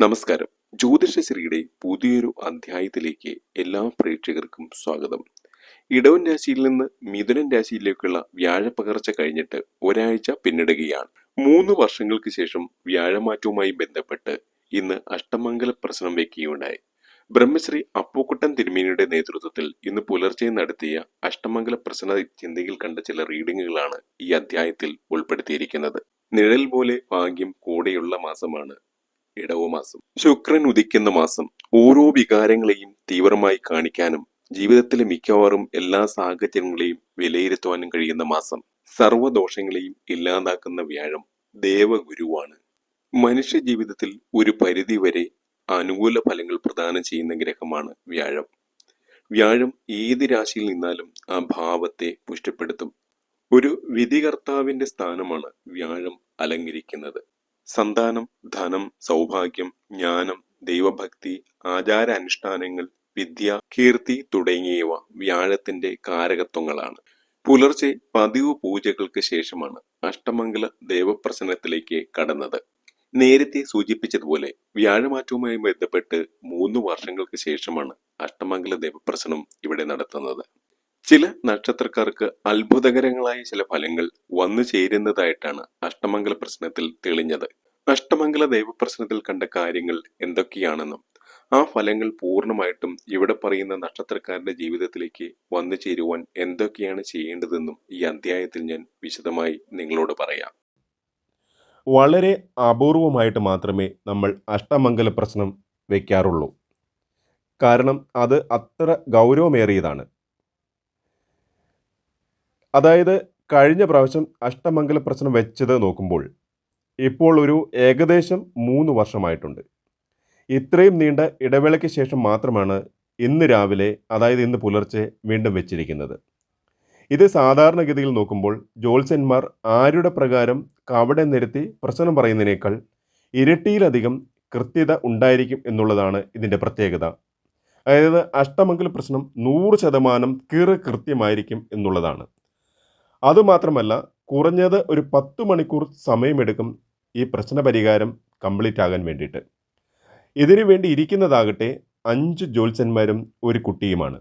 നമസ്കാരം. ജ്യോതിഷശ്രീയുടെ പുതിയൊരു അധ്യായത്തിലേക്ക് എല്ലാ പ്രേക്ഷകർക്കും സ്വാഗതം. ഇടവൻ രാശിയിൽ നിന്ന് മിഥുനൻ രാശിയിലേക്കുള്ള വ്യാഴപ്പകർച്ച കഴിഞ്ഞിട്ട് ഒരാഴ്ച പിന്നിടുകയാണ്. മൂന്ന് വർഷങ്ങൾക്ക് ശേഷം വ്യാഴമാറ്റവുമായി ബന്ധപ്പെട്ട് ഇന്ന് അഷ്ടമംഗല പ്രശ്നം വയ്ക്കുകയുണ്ടായി ബ്രഹ്മശ്രീ അപ്പൂക്കുട്ടൻ തിരുമേനിയുടെ നേതൃത്വത്തിൽ ഇന്ന് പുലർച്ചെ നടത്തിയ അഷ്ടമംഗല പ്രശ്ന ചിന്തയിൽ കണ്ട ചില റീഡിങ്ങുകളാണ് ഈ അധ്യായത്തിൽ ഉൾപ്പെടുത്തിയിരിക്കുന്നത്. നിഴൽ പോലെ ഭാഗ്യം കൂടെയുള്ള മാസമാണ് ഇടവമാസം ശുക്രൻ ഉദിക്കുന്ന മാസം ഓരോ വികാരങ്ങളെയും തീവ്രമായി കാണിക്കാനും ജീവിതത്തിലെ മിക്കവാറും എല്ലാ സാഹചര്യങ്ങളെയും വിലയിരുത്തുവാനും കഴിയുന്ന മാസം സർവദോഷങ്ങളെയും ഇല്ലാതാക്കുന്ന വ്യാഴം ദേവഗുരുവാണ്. മനുഷ്യ ജീവിതത്തിൽ ഒരു പരിധിവരെ അനുകൂല ഫലങ്ങൾ പ്രദാനം ചെയ്യുന്ന ഗ്രഹമാണ് വ്യാഴം. വ്യാഴം ഏത് രാശിയിൽ നിന്നാലും ആ ഭാവത്തെ പുഷ്ടിപ്പെടുത്തും. ഒരു വിധികർത്താവിന്റെ സ്ഥാനമാണ് വ്യാഴം അലങ്കരിക്കുന്നത്. സന്താനം ധനം സൗഭാഗ്യം ജ്ഞാനം ദൈവഭക്തി ആചാരാനുഷ്ഠാനങ്ങൾ വിദ്യ കീർത്തി തുടങ്ങിയവ വ്യാഴത്തിന്റെ കാരകത്വങ്ങളാണ്. പുലർച്ചെ പതിവ് പൂജകൾക്ക് ശേഷമാണ് അഷ്ടമംഗല ദേവപ്രസന്നത്തിലേക്ക് കടന്നത്. നേരത്തെ സൂചിപ്പിച്ചതുപോലെ വ്യാഴമാറ്റവുമായി ബന്ധപ്പെട്ട് മൂന്ന് വർഷങ്ങൾക്ക് ശേഷമാണ് അഷ്ടമംഗല ദേവപ്രസനം ഇവിടെ നടത്തുന്നത്. ചില നക്ഷത്രക്കാർക്ക് അത്ഭുതകരങ്ങളായ ചില ഫലങ്ങൾ വന്നു ചേരുന്നതായിട്ടാണ് അഷ്ടമംഗല പ്രശ്നത്തിൽ തെളിഞ്ഞത്. അഷ്ടമംഗല ദൈവപ്രശ്നത്തിൽ കണ്ട കാര്യങ്ങൾ എന്തൊക്കെയാണെന്നും ആ ഫലങ്ങൾ പൂർണമായിട്ടും ഇവിടെ പറയുന്ന നക്ഷത്രക്കാരുടെ ജീവിതത്തിലേക്ക് വന്നു ചേരുവാൻ എന്തൊക്കെയാണ് ചെയ്യേണ്ടതെന്നും ഈ അധ്യായത്തിൽ ഞാൻ വിശദമായി നിങ്ങളോട് പറയാം. വളരെ അപൂർവമായിട്ട് മാത്രമേ നമ്മൾ അഷ്ടമംഗല പ്രശ്നം വയ്ക്കാറുള്ളൂ കാരണം അത് അത്ര ഗൗരവമേറിയതാണ്. അതായത് കഴിഞ്ഞ പ്രാവശ്യം അഷ്ടമംഗല പ്രശ്നം വെച്ചത് നോക്കുമ്പോൾ ഇപ്പോൾ ഒരു ഏകദേശം മൂന്ന് വർഷമായിട്ടുണ്ട്. ഇത്രയും നീണ്ട ഇടവേളയ്ക്ക് ശേഷം മാത്രമാണ് ഇന്ന് രാവിലെ അതായത് ഇന്ന് പുലർച്ചെ വീണ്ടും വെച്ചിരിക്കുന്നത്. ഇത് സാധാരണഗതിയിൽ നോക്കുമ്പോൾ ജോത്സ്യന്മാർ ആരുടെ പ്രകാരം കവടെ നിരത്തി പ്രശ്നം പറയുന്നതിനേക്കാൾ ഇരട്ടിയിലധികം കൃത്യത ഉണ്ടായിരിക്കും എന്നുള്ളതാണ് ഇതിന്റെ പ്രത്യേകത. അതായത് അഷ്ടമംഗല പ്രശ്നം നൂറ് ശതമാനം കീറ് കൃത്യമായിരിക്കും എന്നുള്ളതാണ്. അതുമാത്രമല്ല കുറഞ്ഞത് ഒരു പത്ത് മണിക്കൂർ സമയമെടുക്കും ഈ പ്രശ്ന പരിഹാരം കംപ്ലീറ്റ് ആകാൻ വേണ്ടിയിട്ട്. ഇതിനു വേണ്ടി ഇരിക്കുന്നതാകട്ടെ അഞ്ച് ജ്യോത്സ്യന്മാരും ഒരു കുട്ടിയുമാണ്.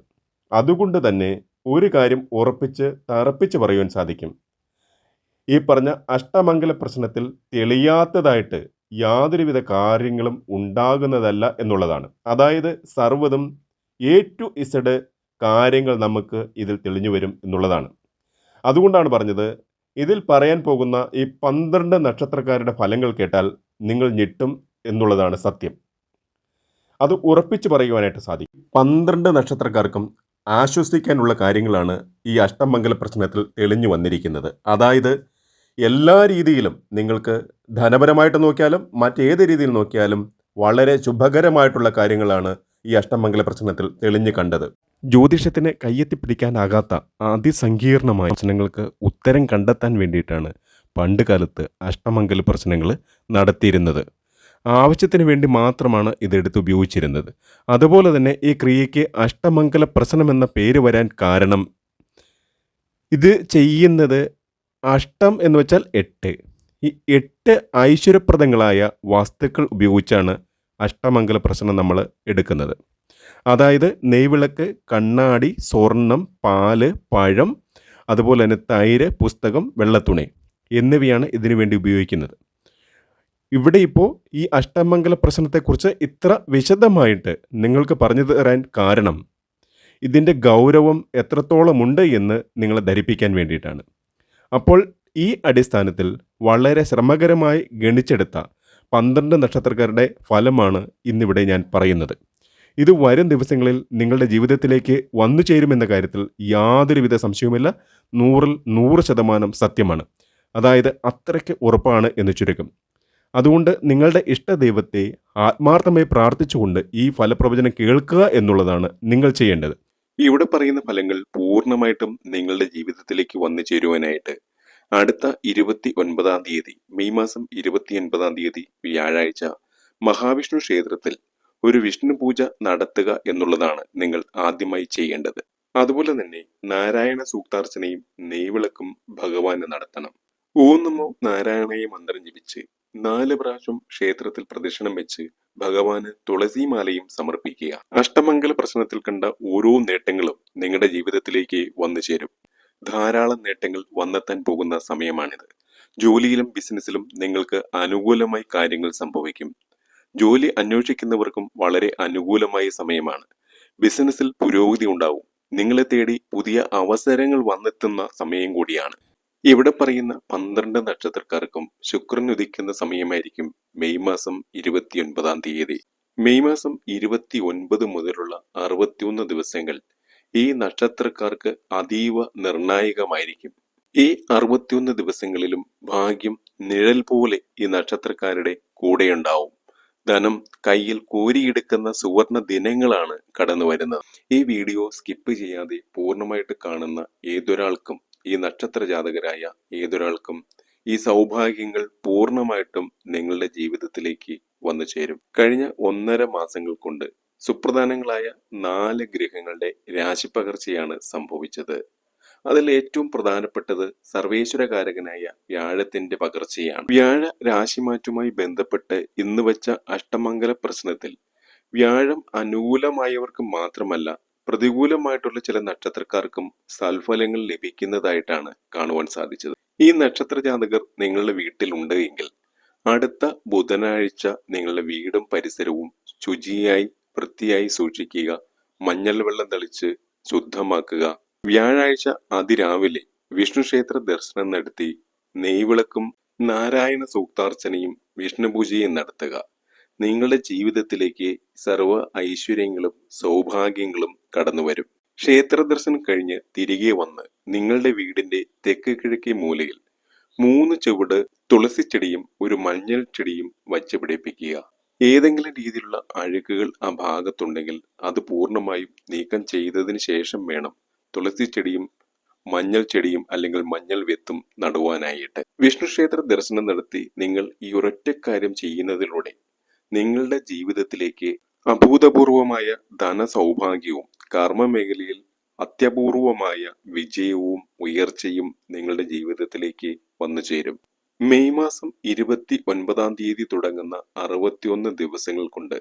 അതുകൊണ്ട് തന്നെ ഒരു കാര്യം ഉറപ്പിച്ച് തറപ്പിച്ച് പറയുവാൻ സാധിക്കും. ഈ പറഞ്ഞ അഷ്ടമംഗല പ്രശ്നത്തിൽ തെളിയാത്തതായിട്ട് യാതൊരുവിധ കാര്യങ്ങളും ഉണ്ടാകുന്നതല്ല എന്നുള്ളതാണ്. അതായത് സർവതും എ ടു ഇസഡ് കാര്യങ്ങൾ നമുക്ക് ഇതിൽ തെളിഞ്ഞു വരും എന്നുള്ളതാണ്. അതുകൊണ്ടാണ് പറഞ്ഞത് ഇതിൽ പറയാൻ പോകുന്ന ഈ പന്ത്രണ്ട് നക്ഷത്രക്കാരുടെ ഫലങ്ങൾ കേട്ടാൽ നിങ്ങൾ ഞെട്ടും എന്നുള്ളതാണ് സത്യം. അത് ഉറപ്പിച്ചു പറയുവാനായിട്ട് സാധിക്കും. പന്ത്രണ്ട് നക്ഷത്രക്കാർക്കും ആശ്വസിക്കാനുള്ള കാര്യങ്ങളാണ് ഈ അഷ്ടമംഗല പ്രശ്നത്തിൽ തെളിഞ്ഞു വന്നിരിക്കുന്നത്. അതായത് എല്ലാ രീതിയിലും നിങ്ങൾക്ക് ധനപരമായിട്ട് നോക്കിയാലും മറ്റേത് രീതിയിൽ നോക്കിയാലും വളരെ ശുഭകരമായിട്ടുള്ള കാര്യങ്ങളാണ് ഈ അഷ്ടമംഗല പ്രശ്നത്തിൽ തെളിഞ്ഞു കണ്ടത്. ജ്യോതിഷത്തിന് കയ്യെത്തിപ്പിടിക്കാനാകാത്ത അതിസങ്കീർണമായ പ്രശ്നങ്ങൾക്ക് ഉത്തരം കണ്ടെത്താൻ വേണ്ടിയിട്ടാണ് പണ്ട് കാലത്ത് അഷ്ടമംഗല പ്രശ്നങ്ങൾ നടത്തിയിരുന്നത്. ആവശ്യത്തിന് വേണ്ടി മാത്രമാണ് ഇതെടുത്ത് ഉപയോഗിച്ചിരുന്നത്. അതുപോലെ തന്നെ ഈ ക്രിയയ്ക്ക് അഷ്ടമംഗല പ്രശ്നം എന്ന പേര് വരാൻ കാരണം ഇത് ചെയ്യുന്നത് അഷ്ടം എന്ന് വെച്ചാൽ എട്ട്. ഈ എട്ട് ഐശ്വര്യപ്രദങ്ങളായ വസ്തുക്കൾ ഉപയോഗിച്ചാണ് അഷ്ടമംഗല പ്രശ്നം നമ്മൾ എടുക്കുന്നത്. അതായത് നെയ്വിളക്ക് കണ്ണാടി സ്വർണം പാൽ പഴം അതുപോലെ തന്നെ തൈര് പുസ്തകം വെള്ളത്തുണി എന്നിവയാണ് ഇതിനു വേണ്ടി ഉപയോഗിക്കുന്നത്. ഇവിടെ ഇപ്പോൾ ഈ അഷ്ടമംഗല പ്രശ്നത്തെക്കുറിച്ച് ഇത്ര വിശദമായിട്ട് നിങ്ങൾക്ക് പറഞ്ഞു തരാൻ കാരണം ഇതിന്റെ ഗൗരവം എത്രത്തോളമുണ്ട് എന്ന് നിങ്ങളെ ധരിപ്പിക്കാൻ വേണ്ടിയിട്ടാണ്. അപ്പോൾ ഈ അടിസ്ഥാനത്തിൽ വളരെ ശ്രമകരമായി ഗണിച്ചെടുത്ത പന്ത്രണ്ട് നക്ഷത്രക്കാരുടെ ഫലമാണ് ഇന്നിവിടെ ഞാൻ പറയുന്നത്. ഇത് വരും ദിവസങ്ങളിൽ നിങ്ങളുടെ ജീവിതത്തിലേക്ക് വന്നു ചേരുമെന്ന കാര്യത്തിൽ യാതൊരുവിധ സംശയവുമില്ല. നൂറിൽ നൂറ് ശതമാനം സത്യമാണ്. അതായത് അത്രയ്ക്ക് ഉറപ്പാണ് എന്ന് ചുരുക്കം. അതുകൊണ്ട് നിങ്ങളുടെ ഇഷ്ടദൈവത്തെ ആത്മാർത്ഥമായി പ്രാർത്ഥിച്ചുകൊണ്ട് ഈ ഫലപ്രവചനം കേൾക്കുക എന്നുള്ളതാണ് നിങ്ങൾ ചെയ്യേണ്ടത്. ഇവിടെ പറയുന്ന ഫലങ്ങൾ പൂർണമായിട്ടും നിങ്ങളുടെ ജീവിതത്തിലേക്ക് വന്നു ചേരുവാനായിട്ട് അടുത്ത ഇരുപത്തി ഒൻപതാം തീയതി മെയ് മാസം ഇരുപത്തി ഒൻപതാം തീയതി വ്യാഴാഴ്ച മഹാവിഷ്ണു ക്ഷേത്രത്തിൽ ഒരു വിഷ്ണു പൂജ നടത്തുക എന്നുള്ളതാണ് നിങ്ങൾ ആദ്യമായി ചെയ്യേണ്ടത്. അതുപോലെ തന്നെ നാരായണ സൂക്താർച്ചനയും നെയ്വിളക്കും ഭഗവാന് നടത്തണം. ഓം നമോ നാരായണയെ മന്ത്രം ജപിച്ച് നാല് പ്രാവശ്യം ക്ഷേത്രത്തിൽ പ്രദക്ഷിണം വെച്ച് ഭഗവാന് തുളസിമാലയും സമർപ്പിക്കുക. അഷ്ടമംഗല പ്രശ്നത്തിൽ കണ്ട ഓരോ നേട്ടങ്ങളും നിങ്ങളുടെ ജീവിതത്തിലേക്ക് വന്നു ചേരും. ധാരാളം നേട്ടങ്ങൾ വന്നെത്താൻ പോകുന്ന സമയമാണിത്. ജോലിയിലും ബിസിനസ്സിലും നിങ്ങൾക്ക് അനുകൂലമായി കാര്യങ്ങൾ സംഭവിക്കും. ജോലി അന്വേഷിക്കുന്നവർക്കും വളരെ അനുകൂലമായ സമയമാണ്. ബിസിനസ്സിൽ പുരോഗതി ഉണ്ടാവും. നിങ്ങളെ തേടി പുതിയ അവസരങ്ങൾ വന്നെത്തുന്ന സമയം കൂടിയാണ്. ഇവിടെ പറയുന്ന പന്ത്രണ്ട് നക്ഷത്രക്കാർക്കും ശുക്രൻ ഉദിക്കുന്ന സമയമായിരിക്കും മെയ് മാസം ഇരുപത്തിയൊൻപതാം തീയതി. മെയ് മാസം ഇരുപത്തി ഒൻപത് മുതലുള്ള അറുപത്തിയൊന്ന് ദിവസങ്ങൾ ഈ നക്ഷത്രക്കാർക്ക് അതീവ നിർണായകമായിരിക്കും. ഈ അറുപത്തിയൊന്ന് ദിവസങ്ങളിലും ഭാഗ്യം നിഴൽ പോലെ ഈ നക്ഷത്രക്കാരുടെ കൂടെയുണ്ടാവും. ധനം കയ്യിൽ കോരിയെടുക്കുന്ന സുവർണ ദിനങ്ങളാണ് കടന്നു വരുന്നത്. ഈ വീഡിയോ സ്കിപ്പ് ചെയ്യാതെ പൂർണമായിട്ട് കാണുന്ന ഏതൊരാൾക്കും ഈ നക്ഷത്ര ജാതകരായ ഏതൊരാൾക്കും ഈ സൗഭാഗ്യങ്ങൾ പൂർണമായിട്ടും നിങ്ങളുടെ ജീവിതത്തിലേക്ക് വന്നു ചേരും. കഴിഞ്ഞ ഒന്നര മാസങ്ങൾ കൊണ്ട് സുപ്രധാനങ്ങളായ നാല് ഗ്രഹങ്ങളുടെ രാശിപ്പകർച്ചയാണ് സംഭവിച്ചത്. അതിൽ ഏറ്റവും പ്രധാനപ്പെട്ടത് സർവേശ്വരകാരകനായ വ്യാഴത്തിന്റെ പകർച്ചയാണ്. വ്യാഴ രാശിമാറ്റുമായി ബന്ധപ്പെട്ട് ഇന്ന് വച്ച അഷ്ടമംഗല പ്രശ്നത്തിൽ വ്യാഴം അനുകൂലമായവർക്ക് മാത്രമല്ല പ്രതികൂലമായിട്ടുള്ള ചില നക്ഷത്രക്കാർക്കും സൽഫലങ്ങൾ ലഭിക്കുന്നതായിട്ടാണ് കാണുവാൻ സാധിച്ചത്. ഈ നക്ഷത്ര ജാതകർ നിങ്ങളുടെ വീട്ടിലുണ്ട് എങ്കിൽ അടുത്ത ബുധനാഴ്ച നിങ്ങളുടെ വീടും പരിസരവും ശുചിയായി വൃത്തിയായി സൂക്ഷിക്കുക മഞ്ഞൾ വെള്ളം തളിച്ച് ശുദ്ധമാക്കുക വ്യാഴാഴ്ച അതിരാവിലെ വിഷ്ണുക്ഷേത്ര ദർശനം നടത്തി നെയ്വിളക്കും നാരായണ സൂക്താർച്ചനയും വിഷ്ണുപൂജയും നടത്തുക. നിങ്ങളുടെ ജീവിതത്തിലേക്ക് സർവ ഐശ്വര്യങ്ങളും സൗഭാഗ്യങ്ങളും കടന്നു വരും ക്ഷേത്ര ദർശനം കഴിഞ്ഞ് തിരികെ വന്ന് നിങ്ങളുടെ വീടിന്റെ തെക്ക് കിഴക്കേ മൂലയിൽ മൂന്ന് ചുവട് തുളസി ചെടിയും ഒരു മഞ്ഞൾ ചെടിയും വച്ച് പിടിപ്പിക്കുക. ഏതെങ്കിലും രീതിയിലുള്ള അഴുക്കുകൾ ആ ഭാഗത്തുണ്ടെങ്കിൽ അത് പൂർണമായും നീക്കം ചെയ്തതിന് ശേഷം വേണം തുളസി ചെടിയും മഞ്ഞൾ ചെടിയും അല്ലെങ്കിൽ മഞ്ഞൾ വെത്തും നടുവാനായിട്ട്. വിഷ്ണു ക്ഷേത്ര ദർശനം നടത്തി നിങ്ങൾ ഈ ഒരൊറ്റ കാര്യം ചെയ്യുന്നതിലൂടെ നിങ്ങളുടെ ജീവിതത്തിലേക്ക് അഭൂതപൂർവമായ ധനസൗഭാഗ്യവും കർമ്മ മേഖലയിൽ അത്യപൂർവമായ വിജയവും ഉയർച്ചയും നിങ്ങളുടെ ജീവിതത്തിലേക്ക് വന്നു ചേരും. മെയ് മാസം ഇരുപത്തി ഒൻപതാം തീയതി തുടങ്ങുന്ന അറുപത്തിയൊന്ന് ദിവസങ്ങൾ കൊണ്ട്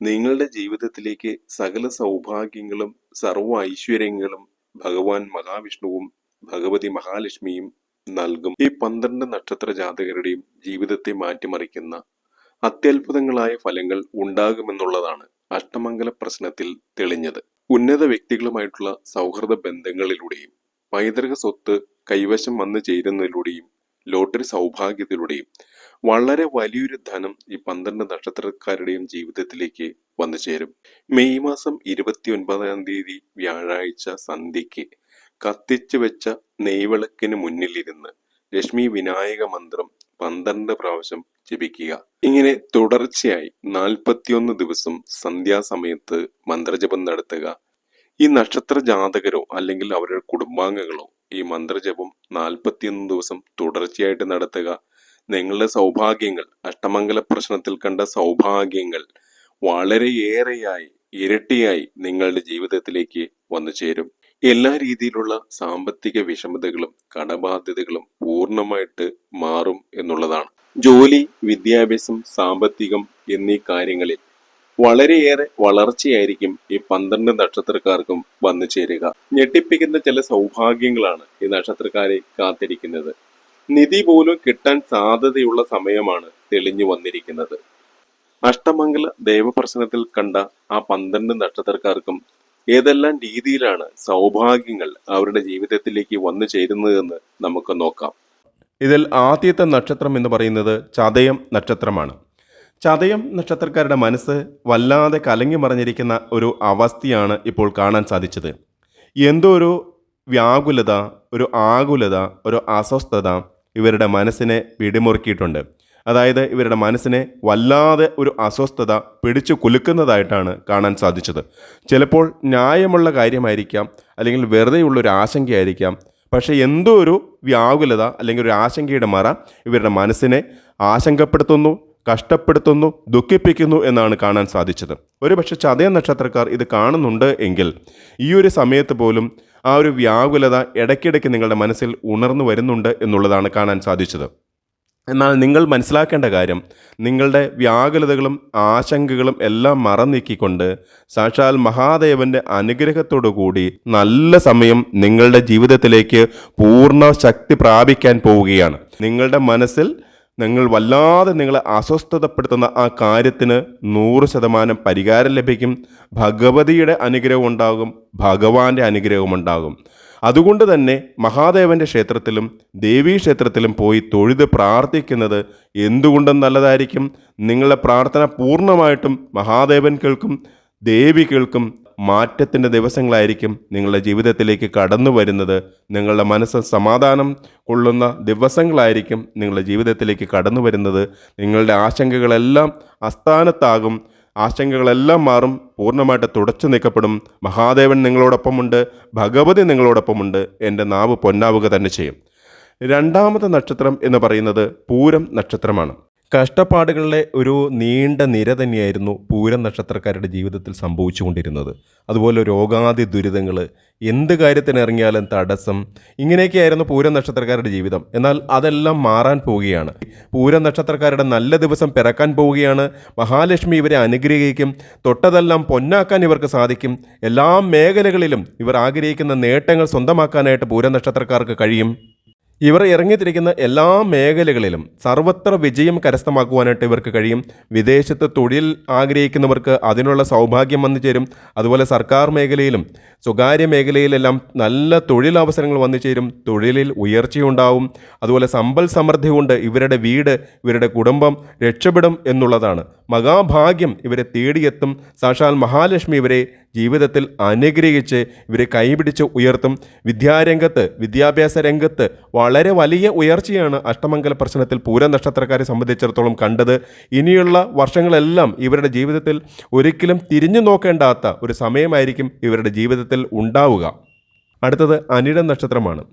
നിങ്ങളുടെ ജീവിതത്തിലേക്ക് സകല സൗഭാഗ്യങ്ങളും സർവ ഐശ്വര്യങ്ങളും ഭഗവാൻ മഹാവിഷ്ണുവും ഭഗവതി മഹാലക്ഷ്മിയും നൽകും. ഈ പന്ത്രണ്ട് നക്ഷത്ര ജാതകരുടെയും ജീവിതത്തെ മാറ്റിമറിക്കുന്ന അത്യത്ഭുതങ്ങളായ ഫലങ്ങൾ ഉണ്ടാകുമെന്നുള്ളതാണ് അഷ്ടമംഗല പ്രശ്നത്തിൽ തെളിഞ്ഞത്. ഉന്നത വ്യക്തികളുമായിട്ടുള്ള സൗഹൃദ ബന്ധങ്ങളിലൂടെയും പൈതൃക സ്വത്ത് കൈവശം വന്നു ചേരുന്നതിലൂടെയും ലോട്ടറി സൗഭാഗ്യത്തിലൂടെയും വളരെ വലിയൊരു ധനം ഈ പന്ത്രണ്ട് നക്ഷത്രക്കാരുടെയും ജീവിതത്തിലേക്ക് വന്നു ചേരും. മെയ് മാസം ഇരുപത്തി ഒൻപതാം തീയതി വ്യാഴാഴ്ച സന്ധ്യയ്ക്ക് കത്തിച്ചു വെച്ച നെയ്വിളക്കിന് മുന്നിലിരുന്ന് ലക്ഷ്മി വിനായക മന്ത്രം പന്ത്രണ്ട് പ്രാവശ്യം ജപിക്കുക. ഇങ്ങനെ തുടർച്ചയായി നാൽപ്പത്തിയൊന്ന് ദിവസം സന്ധ്യാസമയത്ത് മന്ത്രജപം നടത്തുക. ഈ നക്ഷത്ര ജാതകരോ അല്ലെങ്കിൽ അവരുടെ കുടുംബാംഗങ്ങളോ ഈ മന്ത്രജപം നാൽപ്പത്തിയൊന്ന് ദിവസം തുടർച്ചയായിട്ട് നടത്തുക. നിങ്ങളുടെ സൗഭാഗ്യങ്ങൾ അഷ്ടമംഗല പ്രശ്നത്തിൽ കണ്ട സൗഭാഗ്യങ്ങൾ വളരെയേറെയായി ഇരട്ടിയായി നിങ്ങളുടെ ജീവിതത്തിലേക്ക് വന്നു ചേരും. എല്ലാ രീതിയിലുള്ള സാമ്പത്തിക വിഷമതകളും കടബാധ്യതകളും പൂർണമായിട്ട് മാറും എന്നുള്ളതാണ്. ജോലി വിദ്യാഭ്യാസം സാമ്പത്തികം എന്നീ കാര്യങ്ങളിൽ വളരെയേറെ വളർച്ചയായിരിക്കും ഈ പന്ത്രണ്ട് നക്ഷത്രക്കാർക്കും വന്നു ചേരുക. ഞെട്ടിപ്പിക്കുന്ന ചില സൗഭാഗ്യങ്ങളാണ് ഈ നക്ഷത്രക്കാരെ കാത്തിരിക്കുന്നത്. നിധി പോലും കിട്ടാൻ സാധ്യതയുള്ള സമയമാണ് തെളിഞ്ഞു വന്നിരിക്കുന്നത്. അഷ്ടമംഗല ദേവപ്രശ്നത്തിൽ കണ്ട ആ പന്ത്രണ്ട് നക്ഷത്രക്കാർക്കും ഏതെല്ലാം രീതിയിലാണ് സൗഭാഗ്യങ്ങൾ അവരുടെ ജീവിതത്തിലേക്ക് വന്നു ചേരുന്നതെന്ന് നമുക്ക് നോക്കാം. ഇതിൽ ആദ്യത്തെ നക്ഷത്രം എന്ന് പറയുന്നത് ചതയം നക്ഷത്രമാണ്. ചതയം നക്ഷത്രക്കാരുടെ മനസ്സ് വല്ലാതെ കലങ്ങി മറിഞ്ഞിരിക്കുന്ന ഒരു അവസ്ഥയാണ് ഇപ്പോൾ കാണാൻ സാധിച്ചത്. എന്തോ ഒരു വ്യാകുലത ഒരു ആകുലത ഒരു അസ്വസ്ഥത ഇവരുടെ മനസ്സിനെ പിടിമുറുക്കിയിട്ടുണ്ട്. അതായത് ഇവരുടെ മനസ്സിനെ വല്ലാതെ ഒരു അസ്വസ്ഥത പിടിച്ചു കുലുക്കുന്നതായിട്ടാണ് കാണാൻ സാധിച്ചത്. ചിലപ്പോൾ ന്യായമുള്ള കാര്യമായിരിക്കാം അല്ലെങ്കിൽ വെറുതെയുള്ളൊരു ആശങ്കയായിരിക്കാം പക്ഷേ എന്തോ ഒരു വ്യാകുലത അല്ലെങ്കിൽ ഒരു ആശങ്കയുടെ മറ ഇവരുടെ മനസ്സിനെ ആശങ്കപ്പെടുത്തുന്നു കഷ്ടപ്പെടുത്തുന്നു ദുഃഖിപ്പിക്കുന്നു എന്നാണ് കാണാൻ സാധിച്ചത്. ഒരു പക്ഷേ ചതയ നക്ഷത്രക്കാർ ഇത് കാണുന്നുണ്ട് എങ്കിൽ ഈ ഒരു സമയത്ത് പോലും ആ ഒരു വ്യാകുലത ഇടയ്ക്കിടയ്ക്ക് നിങ്ങളുടെ മനസ്സിൽ ഉണർന്നു വരുന്നുണ്ട് എന്നുള്ളതാണ് കാണാൻ സാധിച്ചത്. എന്നാൽ നിങ്ങൾ മനസ്സിലാക്കേണ്ട കാര്യം നിങ്ങളുടെ വ്യാകുലതകളും ആശങ്കകളും എല്ലാം മറന്നീക്കിക്കൊണ്ട് സാക്ഷാൽ മഹാദേവന്റെ കൂടി നല്ല സമയം നിങ്ങളുടെ ജീവിതത്തിലേക്ക് പൂർണ ശക്തി പ്രാപിക്കാൻ പോവുകയാണ്. നിങ്ങളുടെ മനസ്സിൽ നിങ്ങൾ വല്ലാതെ നിങ്ങളെ അസ്വസ്ഥതപ്പെടുത്തുന്ന ആ കാര്യത്തിന് നൂറ് ശതമാനം പരിഹാരം ലഭിക്കും. ഭഗവതിയുടെ അനുഗ്രഹം ഉണ്ടാകും ഭഗവാന്റെ അനുഗ്രഹം ഉണ്ടാകും. അതുകൊണ്ട് തന്നെ മഹാദേവന്റെ ക്ഷേത്രത്തിലും ദേവീ ക്ഷേത്രത്തിലും പോയി തൊഴുത് പ്രാർത്ഥിക്കുന്നത് എന്തുകൊണ്ടും നല്ലതായിരിക്കും. നിങ്ങളുടെ പ്രാർത്ഥന പൂർണമായിട്ടും മഹാദേവൻ കേൾക്കും ദേവി കേൾക്കും മാറ്റത്തിന്റെ ദിവസങ്ങളായിരിക്കും നിങ്ങളുടെ ജീവിതത്തിലേക്ക് കടന്നു വരുന്നത്. നിങ്ങളുടെ മനസ്സ് സമാധാനം കൊള്ളുന്ന ദിവസങ്ങളായിരിക്കും നിങ്ങളുടെ ജീവിതത്തിലേക്ക് കടന്നു വരുന്നത്. നിങ്ങളുടെ ആശങ്കകളെല്ലാം അസ്ഥാനത്താകും ആശങ്കകളെല്ലാം മാറും. പൂർണമായിട്ട് തുടച്ചു നീക്കപ്പെടും. മഹാദേവൻ നിങ്ങളോടൊപ്പമുണ്ട്. ഭഗവതി നിങ്ങളോടൊപ്പമുണ്ട്. എന്റെ നാവ് പൊന്നാവുക തന്നെ ചെയ്യും. രണ്ടാമത്തെ നക്ഷത്രം എന്ന് പറയുന്നത് പൂരം നക്ഷത്രമാണ്. കഷ്ടപ്പാടുകളുടെ ഒരു നീണ്ട നിര തന്നെയായിരുന്നു പൂരം നക്ഷത്രക്കാരുടെ ജീവിതത്തിൽ സംഭവിച്ചുകൊണ്ടിരുന്നത്. അതുപോലെ രോഗാതി ദുരിതങ്ങൾ എന്ത് കാര്യത്തിനിറങ്ങിയാലും തടസ്സം ഇങ്ങനെയൊക്കെയായിരുന്നു പൂരം നക്ഷത്രക്കാരുടെ ജീവിതം. എന്നാൽ അതെല്ലാം മാറാൻ പോവുകയാണ്. പൂരം നക്ഷത്രക്കാരുടെ നല്ല ദിവസം പിറക്കാൻ പോവുകയാണ്. മഹാലക്ഷ്മി ഇവരെ അനുഗ്രഹിക്കും. തൊട്ടതെല്ലാം പൊന്നാക്കാൻ ഇവർക്ക് സാധിക്കും. എല്ലാ മേഖലകളിലും ഇവർ ആഗ്രഹിക്കുന്ന നേട്ടങ്ങൾ സ്വന്തമാക്കാനായിട്ട് പൂരം നക്ഷത്രക്കാർക്ക് കഴിയും. ഇവർ ഇറങ്ങിത്തിരിക്കുന്ന എല്ലാ മേഖലകളിലും സർവത്ര വിജയം കരസ്ഥമാക്കുവാനായിട്ട് ഇവർക്ക് കഴിയും. വിദേശത്ത് തൊഴിൽ ആഗ്രഹിക്കുന്നവർക്ക് അതിനുള്ള സൗഭാഗ്യം വന്നു ചേരും. അതുപോലെ സർക്കാർ മേഖലയിലും സ്വകാര്യ മേഖലയിലെല്ലാം നല്ല തൊഴിലവസരങ്ങൾ വന്നു ചേരും. തൊഴിലിൽ ഉയർച്ചയുണ്ടാവും. അതുപോലെ സമ്പൽ സമൃദ്ധി കൊണ്ട് ഇവരുടെ വീട് ഇവരുടെ കുടുംബം രക്ഷപ്പെടും എന്നുള്ളതാണ് മഹാഭാഗ്യം ഇവരെ തേടിയെത്തും. സാക്ഷാൽ മഹാലക്ഷ്മി ഇവരെ ജീവിതത്തിൽ അനുഗ്രഹിച്ച് ഇവരെ കൈപിടിച്ച് ഉയർത്തും. വിദ്യാരംഗത്ത് വിദ്യാഭ്യാസ രംഗത്ത് വളരെ വലിയ ഉയർച്ചയാണ് അഷ്ടമംഗല പ്രശ്നത്തിൽ പൂര നക്ഷത്രക്കാരെ സംബന്ധിച്ചിടത്തോളം കണ്ടത്. ഇനിയുള്ള വർഷങ്ങളെല്ലാം ഇവരുടെ ജീവിതത്തിൽ ഒരിക്കലും തിരിഞ്ഞു നോക്കേണ്ടാത്ത ഒരു സമയമായിരിക്കും ഇവരുടെ ജീവിതത്തിൽ ഉണ്ടാവുക. അടുത്തത് അനിഴ നക്ഷത്രമാണ്.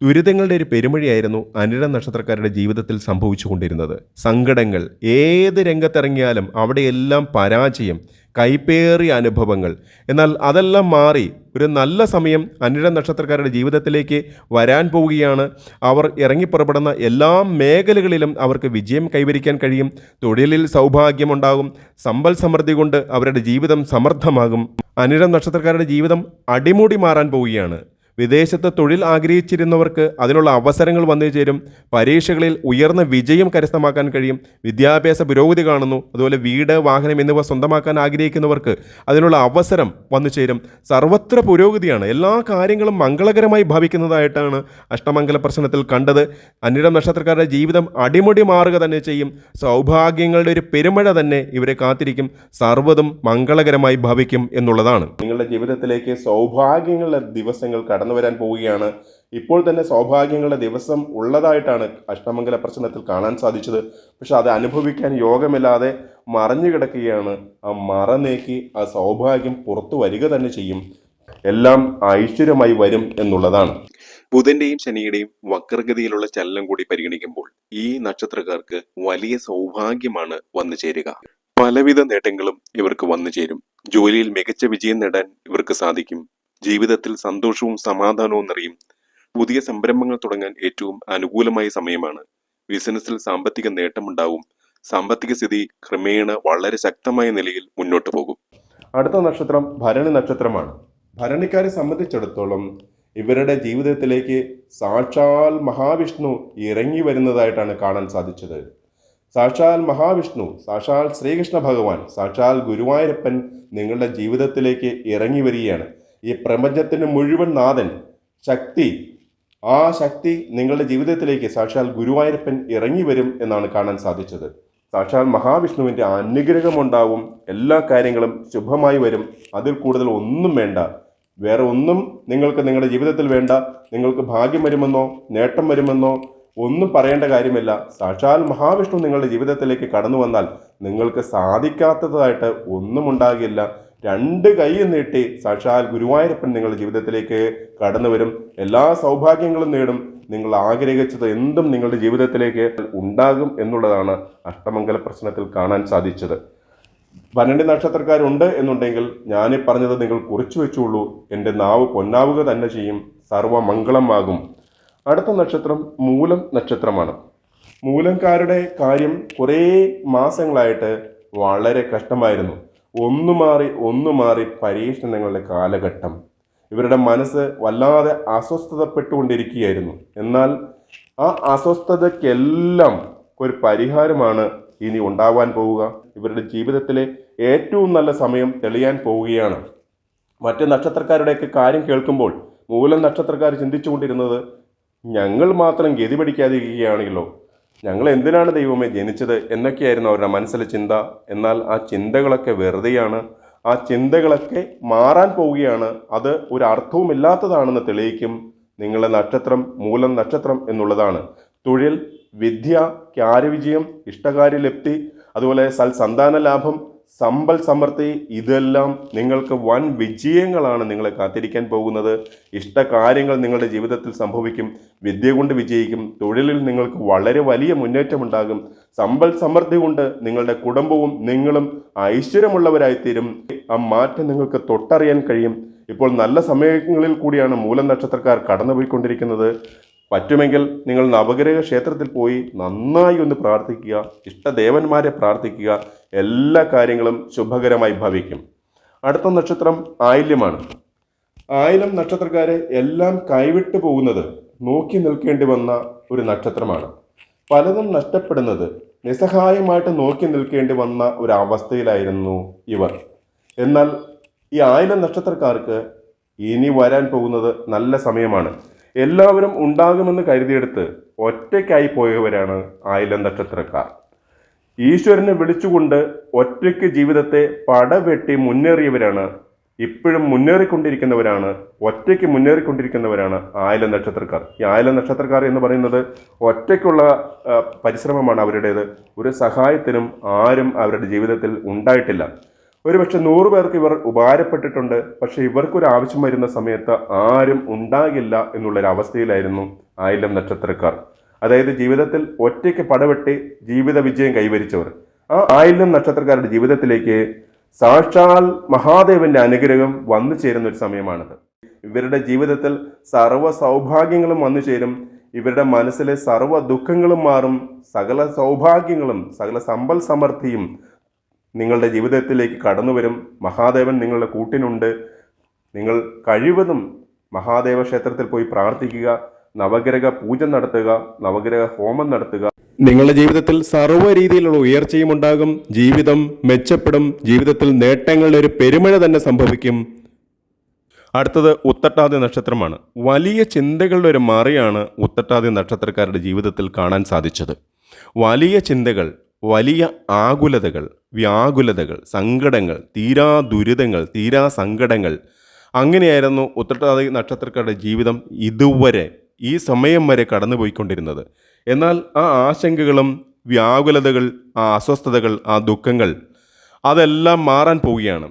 ദുരിതങ്ങളുടെ ഒരു പെരുമഴയായിരുന്നു അനിഴ നക്ഷത്രക്കാരുടെ ജീവിതത്തിൽ സംഭവിച്ചുകൊണ്ടിരുന്നത്. സങ്കടങ്ങൾ ഏത് രംഗത്തിറങ്ങിയാലും അവിടെയെല്ലാം പരാജയം കൈപ്പേറിയ അനുഭവങ്ങൾ. എന്നാൽ അതെല്ലാം മാറി ഒരു നല്ല സമയം അനിഴ നക്ഷത്രക്കാരുടെ ജീവിതത്തിലേക്ക് വരാൻ പോവുകയാണ്. അവർ ഇറങ്ങിപ്പുറപ്പെടുന്ന എല്ലാ മേഖലകളിലും അവർക്ക് വിജയം കൈവരിക്കാൻ കഴിയും. തൊഴിലിൽ സൗഭാഗ്യമുണ്ടാകും. സമ്പൽ സമൃദ്ധി കൊണ്ട് അവരുടെ ജീവിതം സമർത്ഥമാകും അനിഴ നക്ഷത്രക്കാരുടെ ജീവിതം അടിമുടി മാറാൻ പോവുകയാണ്. വിദേശത്ത് തൊഴിൽ ആഗ്രഹിച്ചിരുന്നവർക്ക് അതിനുള്ള അവസരങ്ങൾ വന്നു ചേരും. പരീക്ഷകളിൽ ഉയർന്ന വിജയം കരസ്ഥമാക്കാൻ കഴിയും. വിദ്യാഭ്യാസ പുരോഗതി കാണുന്നു. അതുപോലെ വീട് വാഹനം എന്നിവ സ്വന്തമാക്കാൻ ആഗ്രഹിക്കുന്നവർക്ക് അതിനുള്ള അവസരം വന്നു ചേരും. സർവത്ര പുരോഗതിയാണ്. എല്ലാ കാര്യങ്ങളും മംഗളകരമായി ഭവിക്കുന്നതായിട്ടാണ് അഷ്ടമംഗല പ്രശ്നത്തിൽ കണ്ടത്. അന്നിടം നക്ഷത്രക്കാരുടെ ജീവിതം അടിമുടി മാറുക തന്നെ ചെയ്യും. സൗഭാഗ്യങ്ങളുടെ ഒരു പെരുമഴ തന്നെ ഇവരെ കാത്തിരിക്കും. സർവതും മംഗളകരമായി ഭവിക്കും എന്നുള്ളതാണ്. നിങ്ങളുടെ ജീവിതത്തിലേക്ക് സൗഭാഗ്യങ്ങളുടെ ദിവസങ്ങൾ കടന്നു വരാൻ പോവുകയാണ്. ഇപ്പോൾ തന്നെ സൗഭാഗ്യങ്ങളുടെ ദിവസം ഉള്ളതായിട്ടാണ് അഷ്ടമംഗല പ്രശ്നത്തിൽ കാണാൻ സാധിച്ചത്. പക്ഷെ അത് അനുഭവിക്കാൻ യോഗമില്ലാതെ മറഞ്ഞു കിടക്കുകയാണ്. ആ മറ നീക്കി ആ സൗഭാഗ്യം പുറത്തു വരിക തന്നെ ചെയ്യും. എല്ലാം ഐശ്വര്യമായി വരും എന്നുള്ളതാണ്. ബുധന്റെയും ശനിയുടെയും വക്രഗതിയിലുള്ള ചലനം കൂടി പരിഗണിക്കുമ്പോൾ ഈ നക്ഷത്രക്കാർക്ക് വലിയ സൗഭാഗ്യമാണ് വന്നു ചേരുക. പലവിധ നേട്ടങ്ങളും ഇവർക്ക് വന്നു ചേരും. ജോലിയിൽ മികച്ച വിജയം നേടാൻ ഇവർക്ക് സാധിക്കും. ജീവിതത്തിൽ സന്തോഷവും സമാധാനവും നിറയും പുതിയ സംരംഭങ്ങൾ തുടങ്ങാൻ ഏറ്റവും അനുകൂലമായ സമയമാണ്. ബിസിനസ്സിൽ സാമ്പത്തിക നേട്ടമുണ്ടാവും. സാമ്പത്തിക സ്ഥിതി ക്രമേണ വളരെ ശക്തമായ നിലയിൽ മുന്നോട്ട് പോകും. അടുത്ത നക്ഷത്രം ഭരണി നക്ഷത്രമാണ്. ഭരണിക്കാരെ സംബന്ധിച്ചിടത്തോളം ഇവരുടെ ജീവിതത്തിലേക്ക് സാക്ഷാൽ മഹാവിഷ്ണു ഇറങ്ങി വരുന്നതായിട്ടാണ് കാണാൻ സാധിച്ചത്. സാക്ഷാൽ മഹാവിഷ്ണു സാക്ഷാൽ ശ്രീകൃഷ്ണ ഭഗവാൻ സാക്ഷാൽ ഗുരുവായൂരപ്പൻ നിങ്ങളുടെ ജീവിതത്തിലേക്ക് ഇറങ്ങി വരികയാണ്. ഈ പ്രപഞ്ചത്തിന് മുഴുവൻ നാഥൻ ശക്തി ആ ശക്തി നിങ്ങളുടെ ജീവിതത്തിലേക്ക് സാക്ഷാൽ ഗുരുവായൂരപ്പൻ ഇറങ്ങി വരും എന്നാണ് കാണാൻ സാധിച്ചത്. സാക്ഷാൽ മഹാവിഷ്ണുവിന്റെ അനുഗ്രഹമുണ്ടാവും എല്ലാ കാര്യങ്ങളും ശുഭമായി വരും. അതിൽ കൂടുതൽ ഒന്നും വേണ്ട. വേറെ ഒന്നും നിങ്ങൾക്ക് നിങ്ങളുടെ ജീവിതത്തിൽ വേണ്ട. നിങ്ങൾക്ക് ഭാഗ്യം വരുമെന്നോ നേട്ടം വരുമെന്നോ ഒന്നും പറയേണ്ട കാര്യമില്ല. സാക്ഷാൽ മഹാവിഷ്ണു നിങ്ങളുടെ ജീവിതത്തിലേക്ക് കടന്നു വന്നാൽ നിങ്ങൾക്ക് സാധിക്കാത്തതായിട്ട് ഒന്നും ഉണ്ടാകില്ല. രണ്ട് കൈ നീട്ടി സാക്ഷാൽ ഗുരുവായൂരപ്പൻ നിങ്ങളുടെ ജീവിതത്തിലേക്ക് കടന്നു വരും. എല്ലാ സൗഭാഗ്യങ്ങളും നേടും. നിങ്ങൾ ആഗ്രഹിച്ചത് എന്തും നിങ്ങളുടെ ജീവിതത്തിലേക്ക് ഉണ്ടാകും എന്നുള്ളതാണ് അഷ്ടമംഗല പ്രശ്നത്തിൽ കാണാൻ സാധിച്ചത്. പന്ത്രണ്ട് നക്ഷത്രക്കാരുണ്ട് എന്നുണ്ടെങ്കിൽ ഞാൻ പറഞ്ഞത് നിങ്ങൾ കുറിച്ചു വെച്ചുള്ളൂ. എന്റെ നാവ് പൊന്നാവുക തന്നെ ചെയ്യും. സർവമംഗളമാകും. അടുത്ത നക്ഷത്രം മൂലം നക്ഷത്രമാണ്. മൂലംകാരുടെ കാര്യം കുറേ മാസങ്ങളായിട്ട് വളരെ കഷ്ടമായിരുന്നു. ഒന്നു മാറി ഒന്നു മാറി പരീക്ഷണങ്ങളുടെ കാലഘട്ടം. ഇവരുടെ മനസ്സ് വല്ലാതെ അസ്വസ്ഥതപ്പെട്ടുകൊണ്ടിരിക്കുകയായിരുന്നു. എന്നാൽ ആ അസ്വസ്ഥതയ്ക്കെല്ലാം ഒരു പരിഹാരമാണ് ഇനി ഉണ്ടാവാൻ പോവുക. ഇവരുടെ ജീവിതത്തിലെ ഏറ്റവും നല്ല സമയം തെളിയാൻ പോവുകയാണ്. മറ്റ് നക്ഷത്രക്കാരുടെയൊക്കെ കാര്യം കേൾക്കുമ്പോൾ മൂലം നക്ഷത്രക്കാർ ചിന്തിച്ചുകൊണ്ടിരുന്നത് ഞങ്ങൾ മാത്രം ഗതി പിടിക്കാതിരിക്കുകയാണല്ലോ. ഞങ്ങൾ എന്തിനാണ് ദൈവമേ ജനിച്ചത് എന്നൊക്കെയായിരുന്നു അവരുടെ മനസ്സിലെ ചിന്ത. എന്നാൽ ആ ചിന്തകളൊക്കെ വെറുതെയാണ് ആ ചിന്തകളൊക്കെ മാറാൻ പോവുകയാണ്. അത് ഒരു അർത്ഥവുമില്ലാത്തതാണെന്ന് തെളിയിക്കും. നിങ്ങളുടെ നക്ഷത്രം മൂലം നക്ഷത്രം എന്നുള്ളതാണ്. തൊഴിൽ വിദ്യ കാര്യവിജയം ഇഷ്ടകാര്യലബ്ധി അതുപോലെ സൽസന്താന ലാഭം സമ്പൽ സമൃദ്ധി ഇതെല്ലാം നിങ്ങൾക്ക് വൻ വിജയങ്ങളാണ് നിങ്ങളെ കാത്തിരിക്കാൻ പോകുന്നത്. ഇഷ്ട കാര്യങ്ങൾ നിങ്ങളുടെ ജീവിതത്തിൽ സംഭവിക്കും വിദ്യ കൊണ്ട് വിജയിക്കും തൊഴിലിൽ നിങ്ങൾക്ക് വളരെ വലിയ മുന്നേറ്റമുണ്ടാകും. സമ്പൽ സമൃദ്ധി കൊണ്ട് നിങ്ങളുടെ കുടുംബവും നിങ്ങളും ഐശ്വര്യമുള്ളവരായിത്തീരും. ആ മാറ്റം നിങ്ങൾക്ക് തൊട്ടറിയാൻ കഴിയും. ഇപ്പോൾ നല്ല സമയങ്ങളിൽ കൂടിയാണ് മൂലം നക്ഷത്രക്കാർ കടന്നുപോയിക്കൊണ്ടിരിക്കുന്നത്. പറ്റുമെങ്കിൽ നിങ്ങൾ നവഗ്രഹ ക്ഷേത്രത്തിൽ പോയി നന്നായി ഒന്ന് പ്രാർത്ഥിക്കുക ഇഷ്ടദേവന്മാരെ പ്രാർത്ഥിക്കുക എല്ലാ കാര്യങ്ങളും ശുഭകരമായി ഭവിക്കും. അടുത്ത നക്ഷത്രം ആയില്യമാണ്. ആയിലം നക്ഷത്രക്കാരെ എല്ലാം കൈവിട്ടു പോകുന്നത് നോക്കി നിൽക്കേണ്ടി വന്ന ഒരു നക്ഷത്രമാണ്. പലതും നഷ്ടപ്പെടുന്നത് നിസ്സഹായമായിട്ട് നോക്കി നിൽക്കേണ്ടി വന്ന ഒരു അവസ്ഥയിലായിരുന്നു ഇവർ. എന്നാൽ ഈ ആയിരം നക്ഷത്രക്കാർക്ക് ഇനി വരാൻ പോകുന്നത് നല്ല സമയമാണ്. എല്ലാവരും ഉണ്ടാകുമെന്ന് കരുതിയെടുത്ത് ഒറ്റയ്ക്കായി പോയവരാണ് ആയിരം നക്ഷത്രക്കാർ. ഈശ്വരനെ വിളിച്ചുകൊണ്ട് ഒറ്റയ്ക്ക് ജീവിതത്തെ പടവെട്ടി മുന്നേറിയവരാണ് ഇപ്പോഴും മുന്നേറിക്കൊണ്ടിരിക്കുന്നവരാണ് ഒറ്റയ്ക്ക് മുന്നേറിക്കൊണ്ടിരിക്കുന്നവരാണ് ആയില നക്ഷത്രക്കാർ. ഈ ആയില നക്ഷത്രക്കാർ എന്ന് പറയുന്നത് ഒറ്റയ്ക്കുള്ള പരിശ്രമമാണ് അവരുടേത്. ഒരു സഹായത്തിനും ആരും അവരുടെ ജീവിതത്തിൽ ഉണ്ടായിട്ടില്ല. ഒരുപക്ഷെ നൂറ് പേർക്ക് ഇവർ ഉപകാരപ്പെട്ടിട്ടുണ്ട് പക്ഷെ ഇവർക്കൊരു ആവശ്യം വരുന്ന സമയത്ത് ആരും ഉണ്ടാകില്ല എന്നുള്ളൊരു അവസ്ഥയിലായിരുന്നു ആയിരം നക്ഷത്രക്കാർ. അതായത് ജീവിതത്തിൽ ഒറ്റയ്ക്ക് പടവെട്ടി ജീവിത വിജയം കൈവരിച്ചവർ. ആ ആയിരം നക്ഷത്രക്കാരുടെ ജീവിതത്തിലേക്ക് സാക്ഷാൽ മഹാദേവന്റെ അനുഗ്രഹം വന്നു ചേരുന്ന ഒരു സമയമാണിത്. ഇവരുടെ ജീവിതത്തിൽ സർവ സൗഭാഗ്യങ്ങളും വന്നു ചേരും. ഇവരുടെ മനസ്സിലെ സർവ ദുഃഖങ്ങളും മാറും. സകല സൗഭാഗ്യങ്ങളും സകല സമ്പൽ സമൃദ്ധിയും നിങ്ങളുടെ ജീവിതത്തിലേക്ക് കടന്നു വരും. മഹാദേവൻ നിങ്ങളുടെ കൂട്ടിനുണ്ട്. നിങ്ങൾ കഴിവതും മഹാദേവ ക്ഷേത്രത്തിൽ പോയി പ്രാർത്ഥിക്കുക. നവഗ്രഹ പൂജ നടത്തുക. നവഗ്രഹ ഹോമം നടത്തുക. നിങ്ങളുടെ ജീവിതത്തിൽ സർവ രീതിയിലുള്ള ഉയർച്ചയും ഉണ്ടാകും. ജീവിതം മെച്ചപ്പെടും. ജീവിതത്തിൽ നേട്ടങ്ങളുടെ ഒരു പെരുമഴ തന്നെ സംഭവിക്കും. അടുത്തത് ഉത്തട്ടാതി നക്ഷത്രമാണ്. വലിയ ചിന്തകളുടെ ഒരു മറിയാണ് ഉത്തട്ടാതി നക്ഷത്രക്കാരുടെ ജീവിതത്തിൽ കാണാൻ സാധിച്ചത്. വലിയ ചിന്തകൾ വലിയ ആകുലതകൾ വ്യാകുലതകൾ സങ്കടങ്ങൾ തീരാ ദുരിതങ്ങൾ തീരാ സങ്കടങ്ങൾ. അങ്ങനെയായിരുന്നു ഉത്രട്ടാതി നക്ഷത്രക്കാരുടെ ജീവിതം ഇതുവരെ ഈ സമയം വരെ കടന്നുപോയിക്കൊണ്ടിരുന്നത്. എന്നാൽ ആ ആശങ്കകളും വ്യാകുലതകൾ ആ അസ്വസ്ഥതകൾ ആ ദുഃഖങ്ങൾ അതെല്ലാം മാറാൻ പോവുകയാണ്.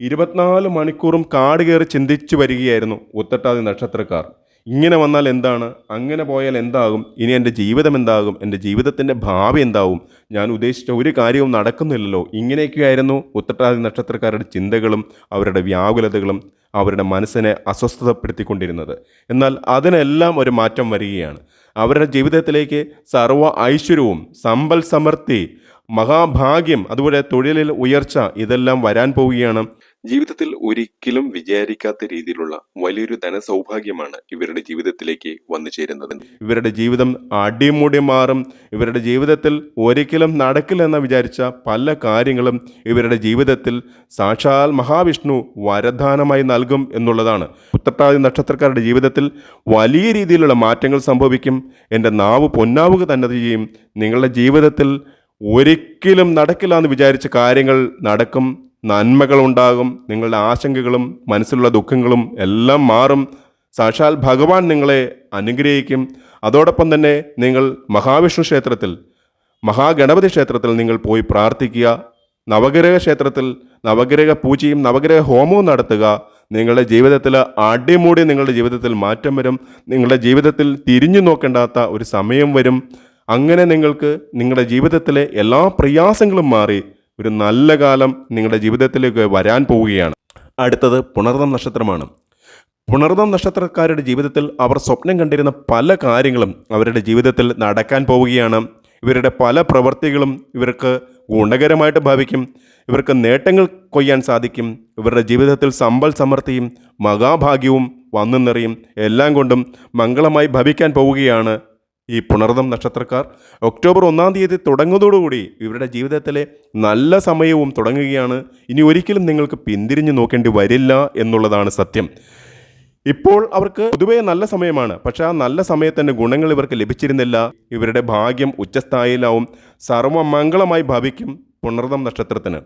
ഇരുപത്തിനാല് മണിക്കൂറും കാട് കയറി ചിന്തിച്ചു വരികയായിരുന്നു ഉത്തട്ടാതി നക്ഷത്രക്കാർ. ഇങ്ങനെ വന്നാൽ എന്താണ്? അങ്ങനെ പോയാൽ എന്താകും? ഇനി എന്റെ ജീവിതം എന്താകും? എന്റെ ജീവിതത്തിന്റെ ഭാവി എന്താകും ഞാൻ ഉദ്ദേശിച്ച ഒരു കാര്യവും നടക്കുന്നില്ലല്ലോ. ഇങ്ങനെയൊക്കെയായിരുന്നു ഉത്തട്ടാതി നക്ഷത്രക്കാരുടെ ചിന്തകളും അവരുടെ വ്യാകുലതകളും അവരുടെ മനസ്സിനെ അസ്വസ്ഥതപ്പെടുത്തിക്കൊണ്ടിരുന്നത്. എന്നാൽ അതിനെല്ലാം ഒരു മാറ്റം വരികയാണ്. അവരുടെ ജീവിതത്തിലേക്ക് സർവ ഐശ്വര്യവും സമ്പൽ സമൃദ്ധി മഹാഭാഗ്യം അതുപോലെ തൊഴിലിൽ ഉയർച്ച ഇതെല്ലാം വരാൻ പോവുകയാണ്. ജീവിതത്തിൽ ഒരിക്കലും വിചാരിക്കാത്ത രീതിയിലുള്ള വലിയൊരു ധനസൗഭാഗ്യമാണ് ഇവരുടെ ജീവിതത്തിലേക്ക് വന്നു ചേരുന്നത്. ഇവരുടെ ജീവിതം അടിമുടി മാറും. ഇവരുടെ ജീവിതത്തിൽ ഒരിക്കലും നടക്കില്ലെന്ന് വിചാരിച്ച പല കാര്യങ്ങളും ഇവരുടെ ജീവിതത്തിൽ സാക്ഷാൽ മഹാവിഷ്ണു വരദാനമായി നൽകും എന്നുള്ളതാണ്. ഉത്തട്ടാതി നക്ഷത്രക്കാരുടെ ജീവിതത്തിൽ വലിയ രീതിയിലുള്ള മാറ്റങ്ങൾ സംഭവിക്കും. എന്റെ നാവ് പൊന്നാവുക തന്നെ ചെയ്യും. നിങ്ങളുടെ ജീവിതത്തിൽ ഒരിക്കലും നടക്കില്ല എന്ന് വിചാരിച്ച കാര്യങ്ങൾ നടക്കും. നന്മകളുണ്ടാകും നിങ്ങളുടെ ആശങ്കകളും മനസ്സിലുള്ള ദുഃഖങ്ങളും എല്ലാം മാറും. സാക്ഷാൽ ഭഗവാൻ നിങ്ങളെ അനുഗ്രഹിക്കും. അതോടൊപ്പം തന്നെ നിങ്ങൾ മഹാവിഷ്ണു ക്ഷേത്രത്തിൽ മഹാഗണപതി ക്ഷേത്രത്തിൽ നിങ്ങൾ പോയി പ്രാർത്ഥിക്കുക. നവഗ്രഹ ക്ഷേത്രത്തിൽ നവഗ്രഹ പൂജയും നവഗ്രഹ ഹോമവും നടത്തുക. നിങ്ങളുടെ ജീവിതത്തിൽ അടിമൂടി നിങ്ങളുടെ ജീവിതത്തിൽ മാറ്റം വരും. നിങ്ങളുടെ ജീവിതത്തിൽ തിരിഞ്ഞു നോക്കേണ്ടാത്ത ഒരു സമയം വരും. അങ്ങനെ നിങ്ങൾക്ക് നിങ്ങളുടെ ജീവിതത്തിലെ എല്ലാ പ്രയാസങ്ങളും മാറി. ഒരു നല്ല കാലം നിങ്ങളുടെ ജീവിതത്തിലേക്ക് വരാൻ പോവുകയാണ്. അടുത്തത് പുണർദം നക്ഷത്രമാണ്. പുണർദം നക്ഷത്രക്കാരുടെ ജീവിതത്തിൽ അവർ സ്വപ്നം കണ്ടിരുന്ന പല കാര്യങ്ങളും അവരുടെ ജീവിതത്തിൽ നടക്കാൻ പോവുകയാണ്. ഇവരുടെ പല പ്രവൃത്തികളും ഇവർക്ക് ഗുണകരമായിട്ട് ഭാവിക്കും. ഇവർക്ക് നേട്ടങ്ങൾ കൊയ്യാൻ സാധിക്കും. ഇവരുടെ ജീവിതത്തിൽ സമ്പൽ സമൃദ്ധിയും മഹാഭാഗ്യവും വന്നു നിറയും. എല്ലാം കൊണ്ടും മംഗളമായി ഭവിക്കാൻ പോവുകയാണ് ഈ പുണർദം നക്ഷത്രക്കാർ ഒക്ടോബർ ഒന്നാം തീയതി തുടങ്ങുന്നതോടുകൂടി ഇവരുടെ ജീവിതത്തിലെ നല്ല സമയവും തുടങ്ങുകയാണ്. ഇനി ഒരിക്കലും നിങ്ങൾക്ക് പിന്തിരിഞ്ഞു നോക്കേണ്ടി വരില്ല എന്നുള്ളതാണ് സത്യം. ഇപ്പോൾ അവർക്ക് പൊതുവേ നല്ല സമയമാണ്. പക്ഷേ ആ നല്ല സമയത്തിന്റെ ഗുണങ്ങൾ ഇവർക്ക് ലഭിച്ചിരുന്നില്ല. ഇവരുടെ ഭാഗ്യം ഉച്ചസ്ഥായിലാവും. സർവമംഗളമായി ഭവിക്കും പുണർദം നക്ഷത്രത്തിന്.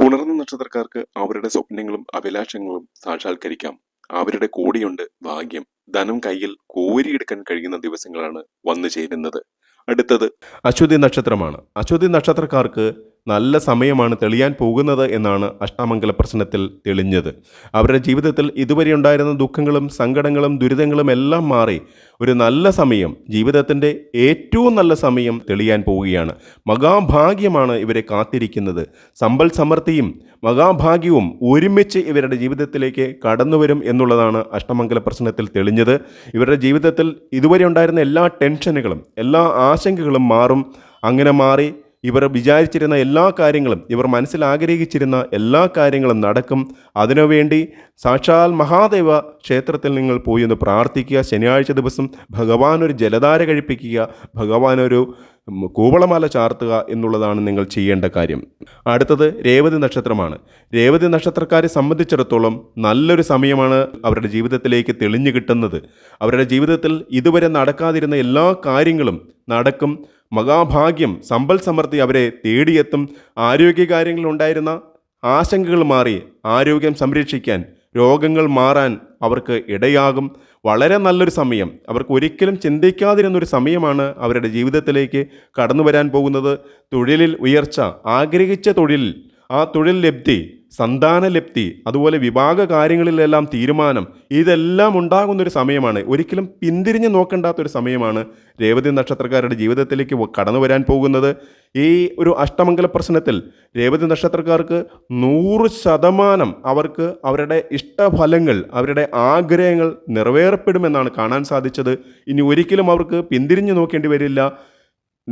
പുണർന്ന നക്ഷത്രക്കാർക്ക് അവരുടെ സ്വപ്നങ്ങളും അഭിലാഷങ്ങളും സാക്ഷാത്കരിക്കാം. അവരുടെ കൂടെയുണ്ട് ഭാഗ്യം. ധനം കയ്യിൽ കോരിയെടുക്കാൻ കഴിയുന്ന ദിവസങ്ങളാണ് വന്നു ചേരുന്നത്. അടുത്തത് അശ്വതി നക്ഷത്രമാണ്. അശ്വതി നക്ഷത്രക്കാർക്ക് നല്ല സമയമാണ് തെളിയാൻ പോകുന്നത് എന്നാണ് അഷ്ടാമംഗല പ്രശ്നത്തിൽ തെളിഞ്ഞത്. അവരുടെ ജീവിതത്തിൽ ഇതുവരെ ഉണ്ടായിരുന്ന ദുഃഖങ്ങളും സങ്കടങ്ങളും ദുരിതങ്ങളും എല്ലാം മാറി ഒരു നല്ല സമയം ജീവിതത്തിന്റെ ഏറ്റവും നല്ല സമയം തെളിയാൻ പോവുകയാണ്. മഹാഭാഗ്യമാണ് ഇവരെ കാത്തിരിക്കുന്നത്. സമ്പൽ സമൃദ്ധിയും മഹാഭാഗ്യവും ഒരുമിച്ച് ഇവരുടെ ജീവിതത്തിലേക്ക് കടന്നുവരും എന്നുള്ളതാണ് അഷ്ടമംഗല പ്രശ്നത്തിൽ തെളിഞ്ഞത്. ഇവരുടെ ജീവിതത്തിൽ ഇതുവരെ ഉണ്ടായിരുന്ന എല്ലാ ടെൻഷനുകളും എല്ലാ ആശങ്കകളും മാറും. അങ്ങനെ മാറി ഇവർ വിചാരിച്ചിരുന്ന എല്ലാ കാര്യങ്ങളും ഇവർ മനസ്സിൽ ആഗ്രഹിച്ചിരുന്ന എല്ലാ കാര്യങ്ങളും നടക്കും. അതിനുവേണ്ടി സാക്ഷാൽ മഹാദേവ ക്ഷേത്രത്തിൽ നിങ്ങൾ പോയി ഒന്ന് പ്രാർത്ഥിക്കുക. ശനിയാഴ്ച ദിവസം ഭഗവാൻ ഒരു ജലധാര കഴിപ്പിക്കുക. ഭഗവാൻ ഒരു കൂവളമാല ചാർത്തുക എന്നുള്ളതാണ് നിങ്ങൾ ചെയ്യേണ്ട കാര്യം. അടുത്തത് രേവതി നക്ഷത്രമാണ്. രേവതി നക്ഷത്രക്കാരെ സംബന്ധിച്ചിടത്തോളം നല്ലൊരു സമയമാണ് അവരുടെ ജീവിതത്തിലേക്ക് തെളിഞ്ഞു കിട്ടുന്നത്. അവരുടെ ജീവിതത്തിൽ ഇതുവരെ നടക്കാതിരുന്ന എല്ലാ കാര്യങ്ങളും നടക്കും. മഹാഭാഗ്യം സമ്പൽ സമൃദ്ധി അവരെ തേടിയെത്തും. ആരോഗ്യകാര്യങ്ങളുണ്ടായിരുന്ന ആശങ്കകൾ മാറി ആരോഗ്യം സംരക്ഷിക്കാൻ രോഗങ്ങൾ മാറാൻ അവർക്ക് ഇടയാകും. വളരെ നല്ലൊരു സമയം. അവർക്ക് ഒരിക്കലും ചിന്തിക്കാതിരുന്നൊരു സമയമാണ് അവരുടെ ജീവിതത്തിലേക്ക് കടന്നു വരാൻ പോകുന്നത്. തൊഴിലിൽ ഉയർച്ച ആഗ്രഹിച്ച തൊഴിൽ ആ തൊഴിൽ ലബ്ധി സന്താന ലബ്ധി അതുപോലെ വിഭാഗ കാര്യങ്ങളിലെല്ലാം തീരുമാനം ഇതെല്ലാം ഉണ്ടാകുന്നൊരു സമയമാണ്. ഒരിക്കലും പിന്തിരിഞ്ഞ് നോക്കേണ്ടാത്തൊരു സമയമാണ് രേവതി നക്ഷത്രക്കാരുടെ ജീവിതത്തിലേക്ക് കടന്നു വരാൻ പോകുന്നത്. ഈ ഒരു അഷ്ടമംഗല പ്രശ്നത്തിൽ രേവതി നക്ഷത്രക്കാർക്ക് നൂറ് ശതമാനം അവർക്ക് അവരുടെ ഇഷ്ടഫലങ്ങൾ അവരുടെ ആഗ്രഹങ്ങൾ നിറവേറപ്പെടുമെന്നാണ് കാണാൻ സാധിച്ചത്. ഇനി ഒരിക്കലും അവർക്ക് പിന്തിരിഞ്ഞ് നോക്കേണ്ടി വരില്ല.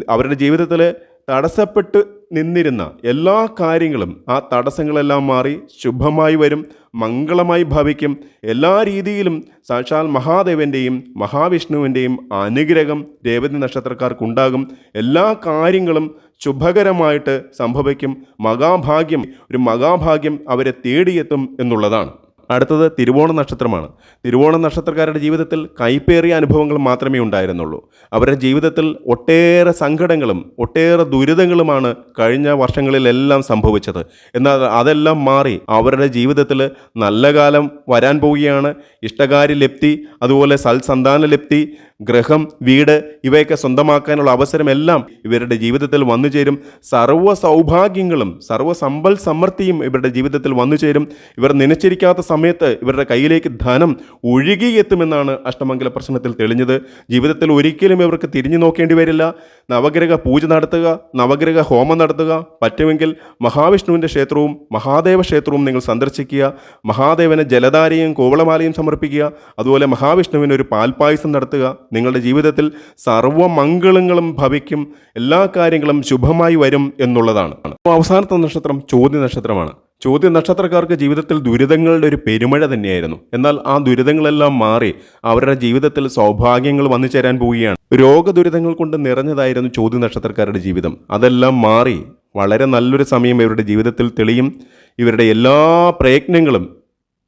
അവരുടെ ജീവിതത്തിൽ തടസ്സപ്പെട്ട് നിന്നിരുന്ന എല്ലാ കാര്യങ്ങളും ആ തടസ്സങ്ങളെല്ലാം മാറി ശുഭമായി വരും മംഗളമായി ഭവിക്കും. എല്ലാ രീതിയിലും സാക്ഷാൽ മഹാദേവന്റെയും മഹാവിഷ്ണുവിന്റെയും അനുഗ്രഹം രേവതി നക്ഷത്രക്കാർക്കുണ്ടാകും. എല്ലാ കാര്യങ്ങളും ശുഭകരമായിട്ട് സംഭവിക്കും. മഹാഭാഗ്യം ഒരു മഹാഭാഗ്യം അവരെ തേടിയെത്തും എന്നുള്ളതാണ്. അടുത്തത് തിരുവോണ നക്ഷത്രമാണ്. തിരുവോണ നക്ഷത്രക്കാരുടെ ജീവിതത്തിൽ കൈപ്പേറിയ അനുഭവങ്ങൾ മാത്രമേ ഉണ്ടായിരുന്നുള്ളൂ. അവരുടെ ജീവിതത്തിൽ ഒട്ടേറെ സങ്കടങ്ങളും ഒട്ടേറെ ദുരിതങ്ങളുമാണ് കഴിഞ്ഞ വർഷങ്ങളിലെല്ലാം സംഭവിച്ചത്. എന്നാൽ അതെല്ലാം മാറി അവരുടെ ജീവിതത്തിൽ നല്ല കാലം വരാൻ പോവുകയാണ്. ഇഷ്ടകാരി ലപ്തി അതുപോലെ സൽസന്താന ലപ്തി ഗ്രഹം വീട് ഇവയൊക്കെ സ്വന്തമാക്കാനുള്ള അവസരമെല്ലാം ഇവരുടെ ജീവിതത്തിൽ വന്നു ചേരും. സർവ സൗഭാഗ്യങ്ങളും സർവ സമ്പൽ സമൃദ്ധിയും ഇവരുടെ ജീവിതത്തിൽ വന്നു ചേരും. ഇവർ നനച്ചിരിക്കാത്ത സമയത്ത് ഇവരുടെ കയ്യിലേക്ക് ധനം ഒഴുകിയെത്തുമെന്നാണ് അഷ്ടമംഗല പ്രശ്നത്തിൽ തെളിഞ്ഞത്. ജീവിതത്തിൽ ഒരിക്കലും ഇവർക്ക് തിരിഞ്ഞു നോക്കേണ്ടി വരില്ല. നവഗ്രഹ പൂജ നടത്തുക നവഗ്രഹ ഹോമം നടത്തുക പറ്റുമെങ്കിൽ മഹാവിഷ്ണുവിന്റെ ക്ഷേത്രവും മഹാദേവ ക്ഷേത്രവും നിങ്ങൾ സന്ദർശിക്കുക. മഹാദേവന് ജലധാരയും കോവളമാലയും സമർപ്പിക്കുക. അതുപോലെ മഹാവിഷ്ണുവിന് ഒരു പാൽപ്പായസം നടത്തുക. നിങ്ങളുടെ ജീവിതത്തിൽ സർവമംഗളങ്ങളും ഭവിക്കും. എല്ലാ കാര്യങ്ങളും ശുഭമായി വരും എന്നുള്ളതാണ്. അവസാനത്തെ നക്ഷത്രം ചോദ്യ നക്ഷത്രമാണ്. ചോദ്യ നക്ഷത്രക്കാർക്ക് ജീവിതത്തിൽ ദുരിതങ്ങളുടെ ഒരു പെരുമഴ തന്നെയായിരുന്നു. എന്നാൽ ആ ദുരിതങ്ങളെല്ലാം മാറി അവരുടെ ജീവിതത്തിൽ സൗഭാഗ്യങ്ങൾ വന്നു ചേരാൻ പോവുകയാണ്. രോഗദുരിതങ്ങൾ കൊണ്ട് നിറഞ്ഞതായിരുന്നു ചോദ്യ നക്ഷത്രക്കാരുടെ ജീവിതം. അതെല്ലാം മാറി വളരെ നല്ലൊരു സമയം ഇവരുടെ ജീവിതത്തിൽ തെളിയും. ഇവരുടെ എല്ലാ പ്രയത്നങ്ങളും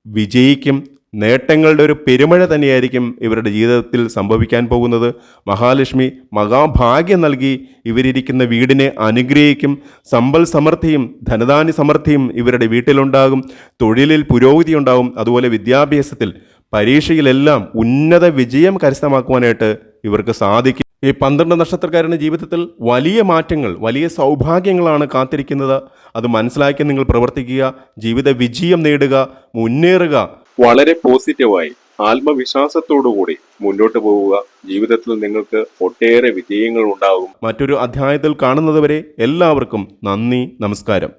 വിജയിക്കും. നേട്ടങ്ങളുടെ ഒരു പെരുമഴ തന്നെയായിരിക്കും ഇവരുടെ ജീവിതത്തിൽ സംഭവിക്കാൻ പോകുന്നത്. മഹാലക്ഷ്മി മഹാഭാഗ്യം നൽകി ഇവരിയ്ക്കുന്ന വീടിനെ അനുഗ്രഹിക്കും. സമ്പൽ സമൃദ്ധിയും ധനധാന്യ സമൃദ്ധിയും ഇവരുടെ വീട്ടിലുണ്ടാകും. തൊഴിലിൽ പുരോഗതി ഉണ്ടാകും അതുപോലെ വിദ്യാഭ്യാസത്തിൽ പരീക്ഷയിലെല്ലാം ഉന്നത വിജയം കരസ്ഥമാക്കുവാനായിട്ട് ഇവർക്ക് സാധിക്കും. ഈ പന്ത്രണ്ട് നക്ഷത്രക്കാരുടെ ജീവിതത്തിൽ വലിയ മാറ്റങ്ങൾ വലിയ സൗഭാഗ്യങ്ങളാണ് കാത്തിരിക്കുന്നത്. അത് മനസ്സിലാക്കി നിങ്ങൾ പ്രവർത്തിക്കുക ജീവിത വിജയം നേടുക മുന്നേറുക വളരെ പോസിറ്റീവായി ആത്മവിശ്വാസത്തോടുകൂടി മുന്നോട്ട് പോവുക. ജീവിതത്തിൽ നിങ്ങൾക്ക് ഒട്ടേറെ വിജയങ്ങൾ ഉണ്ടാകും. മറ്റൊരു അധ്യായത്തിൽ കാണുന്നതുവരെ എല്ലാവർക്കും നന്ദി നമസ്കാരം.